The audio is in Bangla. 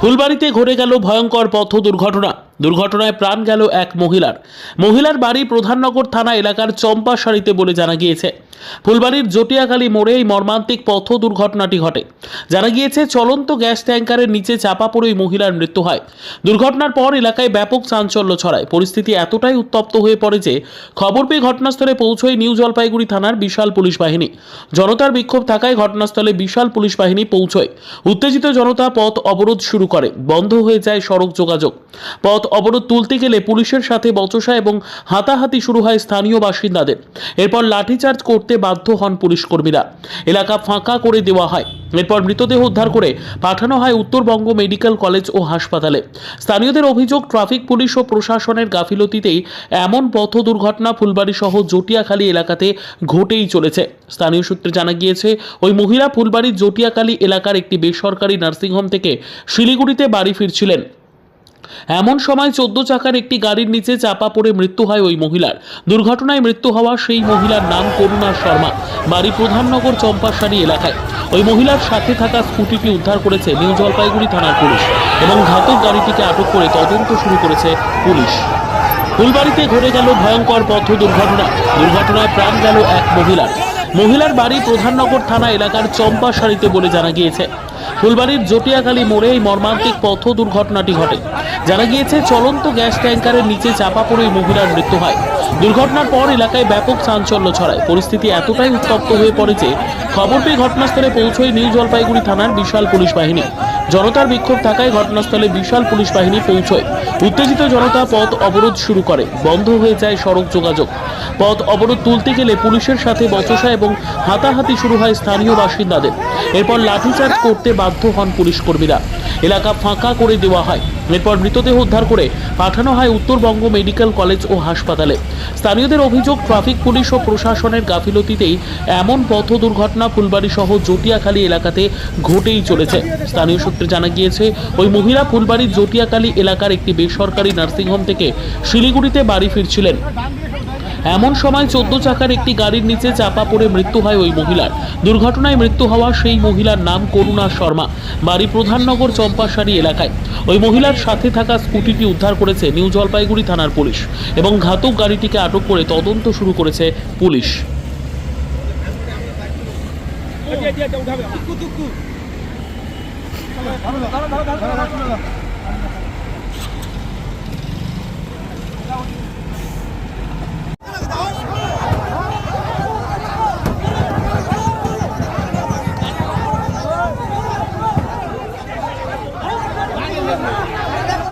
ফুলবাড়িতে ঘটে গেল ভয়ঙ্কর পথ দুর্ঘটনা দুর্ঘটনায় প্রাণ গেল এক মহিলার। মহিলার বাড়ি প্রধাননগর থানা এলাকার চম্পা সারিতে বলে জানা গিয়েছে। ফুলবাড়ির জটিয়াখালী মোড়ে এই মর্মান্তিক পথ দুর্ঘটনাটি ঘটে। জানা গিয়েছে, চলন্ত গ্যাস ট্যাঙ্কারের নিচে চাপা পড়ে ওই মহিলার মৃত্যু হয়। দুর্ঘটনার পর এলাকায় ব্যাপক চাঞ্চল্য ছড়ায়। পরিস্থিতি এতটাই উত্তপ্ত হয়ে পড়ে যে খবর পেয়ে ঘটনাস্থলে পৌঁছয় নিউ জলপাইগুড়ি থানার বিশাল পুলিশ বাহিনী। জনতার বিক্ষোভ থাকায় ঘটনাস্থলে বিশাল পুলিশ বাহিনী পৌঁছয়। উত্তেজিত জনতা পথ অবরোধ শুরু করে। বন্ধ হয়ে যায় সড়ক যোগাযোগ। পথ অবরোধ তুলতে গেলে পুলিশের সাথে বচসা এবং হাতাহাতি শুরু হয় স্থানীয় বাসিন্দাদের। এরপর লাঠিচার্জ করতে বাধ্য হন পুলিশ কর্মীরা এলাকা ফাঁকা করে দেওয়া হয়। এরপর মৃতদেহ উদ্ধার করে পাঠানো হয় উত্তরবঙ্গ মেডিকেল কলেজ ও হাসপাতালে। স্থানীয়দের অভিযোগ, ট্রাফিক পুলিশ ও প্রশাসনের গাফিলতিতেই এমন পথ দুর্ঘটনা ফুলবাড়ি সহ জটিয়াখালী এলাকাতে ঘটেই চলেছে। স্থানীয় সূত্রে জানা গিয়েছে, ওই মহিলা ফুলবাড়ির জটিয়াখালী এলাকার একটি বেসরকারি নার্সিংহোম থেকে শিলিগুড়িতে বাড়ি ফিরছিলেন। এমন সময় চোদ্দ চাকার একটি গাড়ির নিচে চাপা পড়ে মৃত্যু হয় ওই মহিলার। দুর্ঘটনায় মৃত্যু হওয়া সেই মহিলার নাম করুণা শর্মা, বাড়ি প্রধাননগর চম্পাশাড়ি এলাকায়। ওই মহিলার সাথে থাকা স্কুটিটি উদ্ধার করেছে নিউ জলপাইগুড়ি থানার পুলিশ এবং ঘাতক গাড়িটিকে আটক করে তদন্ত শুরু করেছে পুলিশ। ফুলবাড়িতে ঘটে গেল ভয়ঙ্কর পথ দুর্ঘটনা। দুর্ঘটনায় প্রাণ গেল এক মহিলার। মহিলার বাড়ি প্রধাননগর থানা এলাকার চম্পা সারিতে বলে জানা গিয়েছে। ফুলবাড়ির জটিয়াখালী মোড়ে এই মর্মান্তিক পথ দুর্ঘটনাটি ঘটে। জানা গিয়েছে, চলন্ত গ্যাস ট্যাঙ্কারের নিচে চাপা পড়ে এই মহিলার মৃত্যু হয়। দুর্ঘটনার পর এলাকায় ব্যাপক চাঞ্চল্য ছড়ায়। পরিস্থিতি এতটাই উত্তপ্ত হয়ে পড়ে যে খবর পেয়ে ঘটনাস্থলে পৌঁছয় নিউ জলপাইগুড়ি থানার বিশাল পুলিশ বাহিনী। জনতার বিক্ষোভ থাকায় ঘটনাস্থলে বিশাল পুলিশ বাহিনী পৌঁছয়। উত্তেজিত জনতা পথ অবরোধ শুরু করে। বন্ধ হয়ে যায় সড়ক যোগাযোগ। পথ অবরোধ তুলতে গেলে পুলিশের সাথে বচসা এবং হাতাহাতি শুরু হয় স্থানীয় বাসিন্দাদের। এরপর লাঠিচার্জ করতে বাধ্য হন পুলিশ কর্মীরা। এলাকা ফাঁকা করে দেওয়া হয়। এরপর মৃতদেহ উদ্ধার করে পাঠানো হয় উত্তরবঙ্গ মেডিকেল কলেজ ও হাসপাতালে। স্থানীয়দের অভিযোগ, ট্রাফিক পুলিশ ও প্রশাসনের গাফিলতিতেই এমন পথ দুর্ঘটনা ফুলবাড়ি সহ জটিয়াখালী এলাকাতে ঘটেই চলেছে। স্থানীয় সূত্রে জানা গিয়েছে, ওই মহিলা ফুলবাড়ির জটিয়াখালী এলাকার একটি বেসরকারি নার্সিংহোম থেকে শিলিগুড়িতে বাড়ি ফিরছিলেন। এমন সময় চোদ্দ চাকার একটি গাড়ির নিচে চাপা পড়ে মৃত্যু হয় ওই মহিলার। দুর্ঘটনায় মৃত্যু হওয়া সেই মহিলার নাম করুণা শর্মা, বাড়ি প্রধাননগর চম্পাশাড়ি এলাকায়। ওই মহিলার সাথে থাকা স্কুটিটি উদ্ধার করেছে নিউ জলপাইগুড়ি থানার পুলিশ এবং ঘাতক গাড়িটিকে আটক করে তদন্ত শুরু করেছে পুলিশ। আচ্ছা, আচ্ছা, আচ্ছা, উঠাবে।